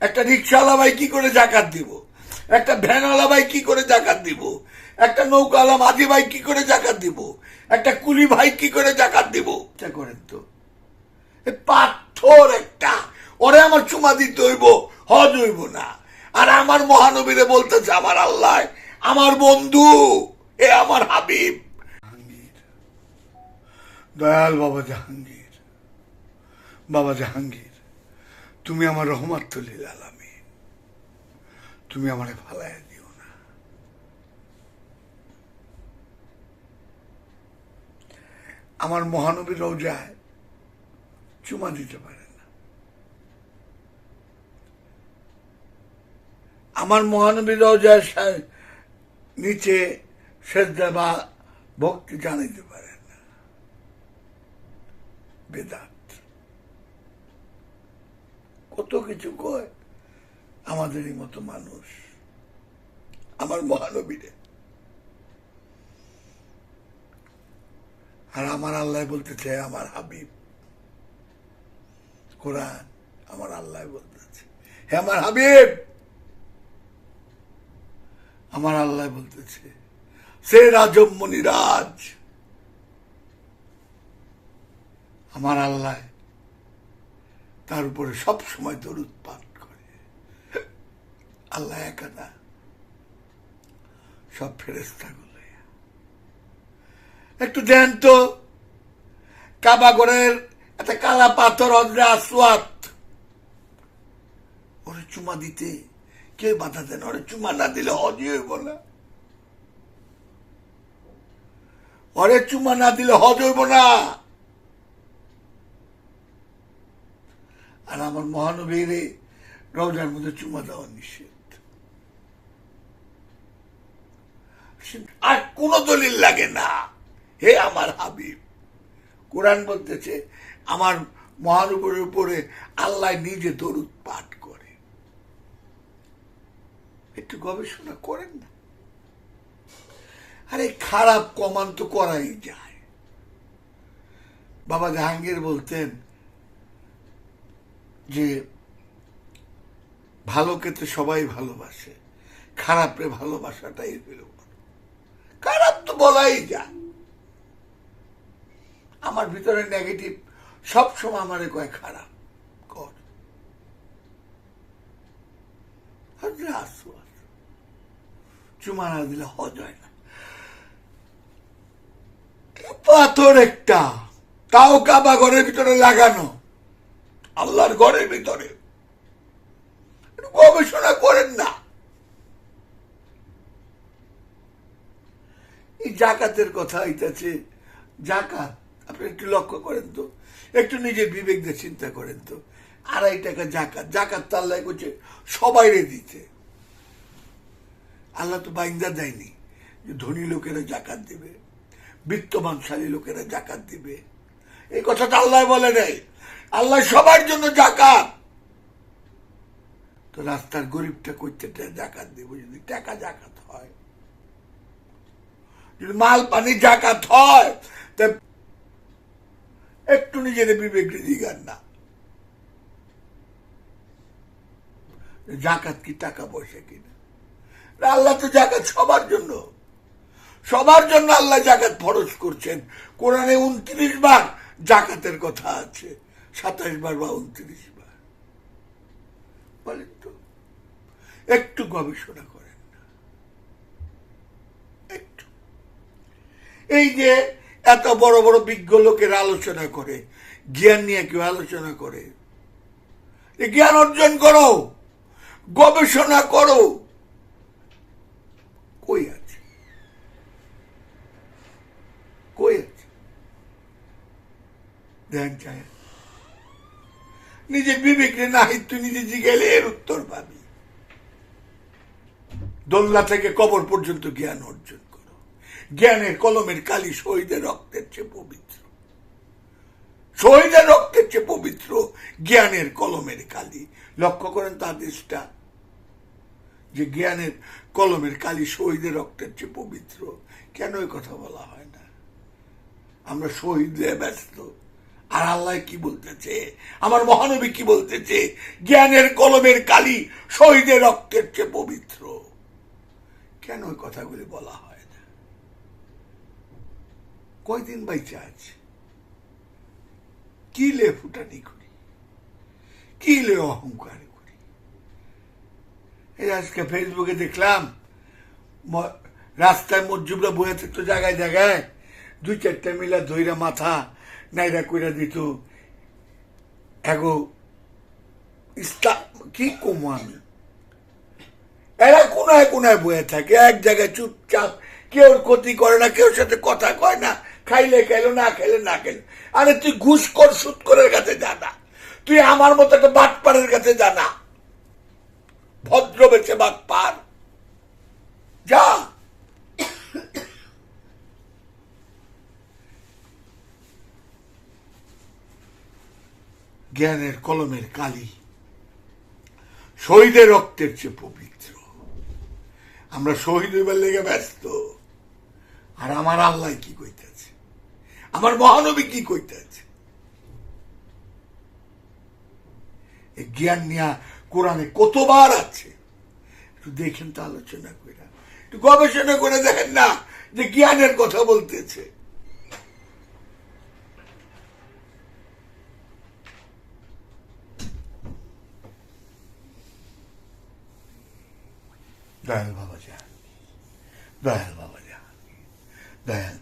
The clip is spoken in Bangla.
একটা রিক্সাওয়ালা ভাই কি করে জাকাত দিব? একটা ভ্যানওয়ালা ভাই কি করে জাকাত দিব? একটা নৌকাওয়ালা মাঝি ভাই কি করে জাকাত দিব? একটা কুলি ভাই কি করে জাকাত দিব? এটা করেন তো। পাথর একটা। ওরে আমার চুমা দিতে হইব, হজ হইব না। আর আমার মহানবীরে বলতেছে, আমার আল্লাহ, আমার বন্ধু, এ আমার হাবিব। দয়াল বাবা জাহাঙ্গীর। বাবা জাহাঙ্গীর। তুমি আমার রহমাত তলিল আলামী তুমি আমারে ফালাইয়া দিও না। আমার মহানবী রোজায় চুমা দিতে পারে না। আমার মহানবী রোজায় নিচে শ্রদ্ধা বা ভক্তি জানাইতে পারে না। বেদাত। কত কিছু কয়? আমাদেরই মতো মানুষ। আমার মহানবীরে। আর আমার আল্লাহ বলতেছে আমার হাবিব। কোরআন আমার আল্লাহ বলতেছে। হে আমার হাবিব! আমার আল্লাহ বলতেছে, সে রাজমণি রাজ। আমার আল্লাহ তার উপরে সব সময় দরুদ পাঠ করে। আল্লাহ একা না। সব ফেরেস্তা গুলো। একটু দেন তো। কাবাগরের একটা কালা পাথর অদ্রে আসওয়াত। ওরে চুমা দিতে। কে বাধা দেন? ওরে চুমা না দিলে হজই হইব না। ওরে চুমা না দিলে হজ হইব না আর আমার মহানবীর রওজার মধ্যে চুমা দেওয়া নিষেধ। আর কোন দলিল লাগে না। হে আমার হাবিব, কোরআন বলতেছে, আমার মহানবীর উপরে আল্লাহ নিজে দরুদ পাঠ করে। একটু গবেষণা করেন না? আরে খারাপ কমান তো করাই যায়। বাবা জাহাঙ্গীর বলতেন যে ভালোকে তো সবাই ভালোবাসে, খারাপরে ভালোবাসাটাই হইল খারাপ তো বলাই যায়। আমার ভিতরে নেগেটিভ সবসময় আমারে কয়, খারাপ কর। হজরে আসো আসো। চুমা না দিলে হজ হয় না। পাথর একটা, তাও কাবা ঘরের ভিতরে লাগানো। আল্লাহর ঘরের ভিতরে। গবেষণা করেন না। এই জাকাতের কথা আইতাছে জাকাত, আপনি একটু লক্ষ্য করেন তো, একটু নিজের বিবেক দিয়ে চিন্তা করেন তো, আড়াই টাকা জাকাত জাকাত তো আল্লাহ করছে সবাইরে দিতে। আল্লাহ তো বাইন্দা দেয়নি যে ধনী লোকেরা জাকাত দেবে বিত্তমানশালী লোকেরা জাকাত দিবে। এই কথাটা আল্লাহ বলে নাই। আল্লাহ সবার জন্য জাকাত। তো রাস্তার গরিবটা করতে জাকাত দিব, যদি টাকা জাকাত হয়। যদি মাল পানি জাকাত হয়, তা একটু নিজের বিবেক দিগান না। জাকাত কি টাকা পয়সা কিনা? আল্লাহ তো জাকাত সবার জন্য। সবার জন্য আল্লাহ জাকাত ফরজ করছেন। কোরআনে উনত্রিশ বার জাকাতের কথা আছে, সাতাশ বার বা উনত্রিশ বার। বলেন তো, একটু গবেষণা করেন না। একটু। এই যে এত বড় বড় বিজ্ঞ লোকের আলোচনা করে, জ্ঞান নিয়ে কেউ আলোচনা করে জ্ঞান অর্জন করো, গবেষণা করো। কই আছে কই আছে ধ্যান চায় নিজে বিবেকে নাহি, তুই নিজে জিগেলে এর উত্তর পাবি। দোল্লা থেকে কবর পর্যন্ত জ্ঞান অর্জন করো। জ্ঞানের কলমের কালি শহীদের রক্তের চেয়ে পবিত্র। শহীদের রক্তের চেয়ে পবিত্র জ্ঞানের কলমের কালি। লক্ষ্য করেন তার দেশটা যে জ্ঞানের কলমের কালি শহীদের রক্তের চেয়ে পবিত্র। কেন কথা বলা হয় না? আমরা শহীদ ব্যস্ত। আর আল্লাহ কি বলতেছে? আমার মহানবী কি বলতেছে? জ্ঞানের কলমের কালি শহীদের রক্তের চেয়ে পবিত্র। কেন ওই কথাগুলি বলা হয় না? কয়দিন বাইচে আছে? কি লে ফুটানি করি? কি লে অহংকার করি? আজকে ফেসবুকে দেখলাম রাস্তায় মসজিবরা বয়ে থাকতো জায়গায় জায়গায় দুই চারটা মিলা ধইরা মাথা নাইরা কইরা দিত, এগো কি কমু আমি? এরা কোনায় কোনায় বয়ে থাকে, এক জায়গায় চুপচাপ কেউ ক্ষতি করে না কেউ সাথে কথা কয় না, খাইলে খাইলো না খাইলে না খাইলে আরে তুই ঘুষ কর সুদ করের কাছে যা না। তুই আমার মতো একটা বাটপাড়ের কাছে যা না। ভদ্র বেছে বাট পার যা জ্ঞানের কলমের কালি। শহীদের রক্তের চেয়ে পবিত্র। আমরা শহীদ হইবার লেগে ব্যস্ত। আর আমার আল্লাহ কি কইতেছে? আমার মহানবী কি কইতেছে? জ্ঞান নিয়া কোরআনে কতবার আছে? একটু দেখেন তো আলোচনা করে একটু গবেষণা করে দেখেন না যে জ্ঞানের কথা বলতেছে। দয়াল বাবা যা দয়াল বাবা যা দয়াল